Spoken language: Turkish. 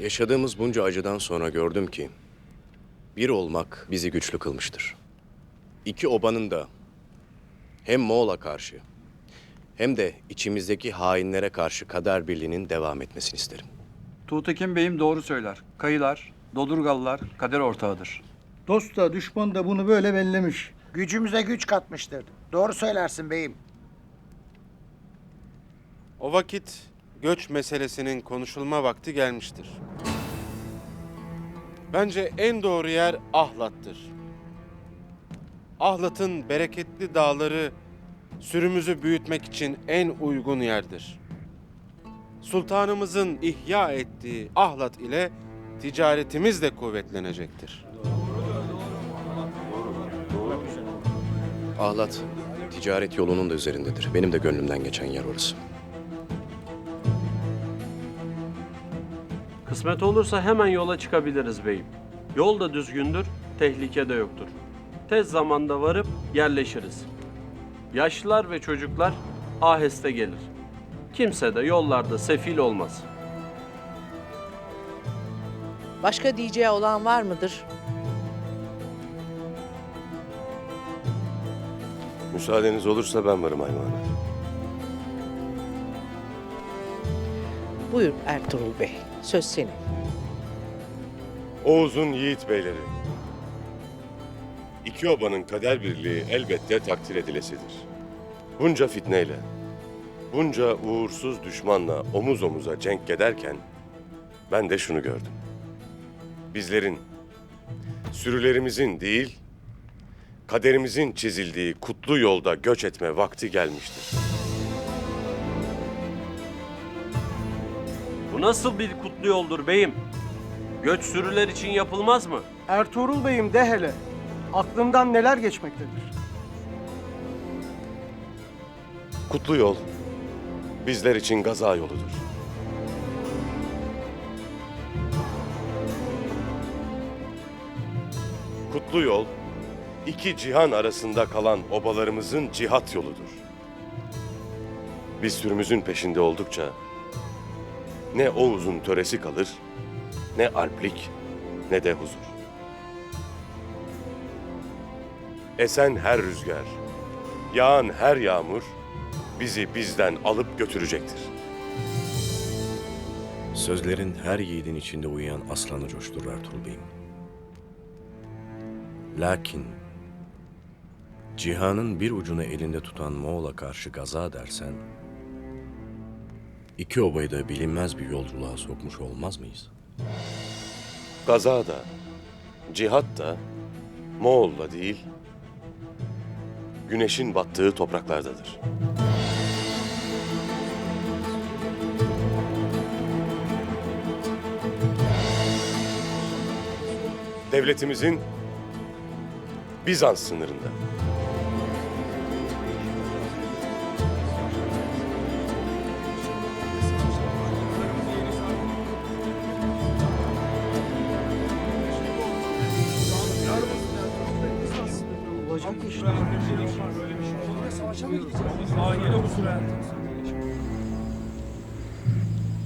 Yaşadığımız bunca acıdan sonra gördüm ki bir olmak bizi güçlü kılmıştır. İki obanın da hem Moğol'a karşı hem de içimizdeki hainlere karşı kader birliğinin devam etmesini isterim. Tuğtekin Bey'im doğru söyler. Kayılar, Dodurgalılar kader ortağıdır. Dost da düşman da bunu böyle bellemiş. Gücümüze güç katmıştır. Doğru söylersin beyim. O vakit göç meselesinin konuşulma vakti gelmiştir. Bence en doğru yer Ahlat'tır. Ahlat'ın bereketli dağları sürümüzü büyütmek için en uygun yerdir. Sultanımızın ihya ettiği Ahlat ile ticaretimiz de kuvvetlenecektir. Ahlat ticaret yolunun da üzerindedir. Benim de gönlümden geçen yer orası. Kısmet olursa hemen yola çıkabiliriz beyim. Yol da düzgündür, tehlike de yoktur. Tez zamanda varıp yerleşiriz. Yaşlılar ve çocuklar aheste gelir. Kimse de yollarda sefil olmaz. Başka diyeceği olan var mıdır? Müsaadeniz olursa ben varım Ayman Hanım. Buyur Ertuğrul Bey. Söz senin. Oğuz'un yiğit beyleri. İki obanın kader birliği elbette takdir edilesidir. Bunca fitneyle, bunca uğursuz düşmanla omuz omuza cenk ederken ben de şunu gördüm. Bizlerin, sürülerimizin değil, kaderimizin çizildiği kutlu yolda göç etme vakti gelmiştir. Bu nasıl bir kutlu yoldur beyim? Göç sürüler için yapılmaz mı? Ertuğrul Bey'im de hele. Aklından neler geçmektedir. Kutlu yol bizler için gaza yoludur. Kutlu yol iki cihan arasında kalan obalarımızın cihat yoludur. Biz sürümüzün peşinde oldukça ne Oğuz'un töresi kalır, ne alplik, ne de huzur. Esen her rüzgar, yağan her yağmur bizi bizden alıp götürecektir. Sözlerin her yiğidin içinde uyuyan aslanı coşturur Ertuğrul. Lakin cihanın bir ucunu elinde tutan Moğol'a karşı gaza dersen, iki obayı da bilinmez bir yolculuğa sokmuş olmaz mıyız? Gaza da, cihat da Moğol'la değil, güneşin battığı topraklardadır. Devletimizin Bizans sınırında. Olacak iş. Aa yine bu süre.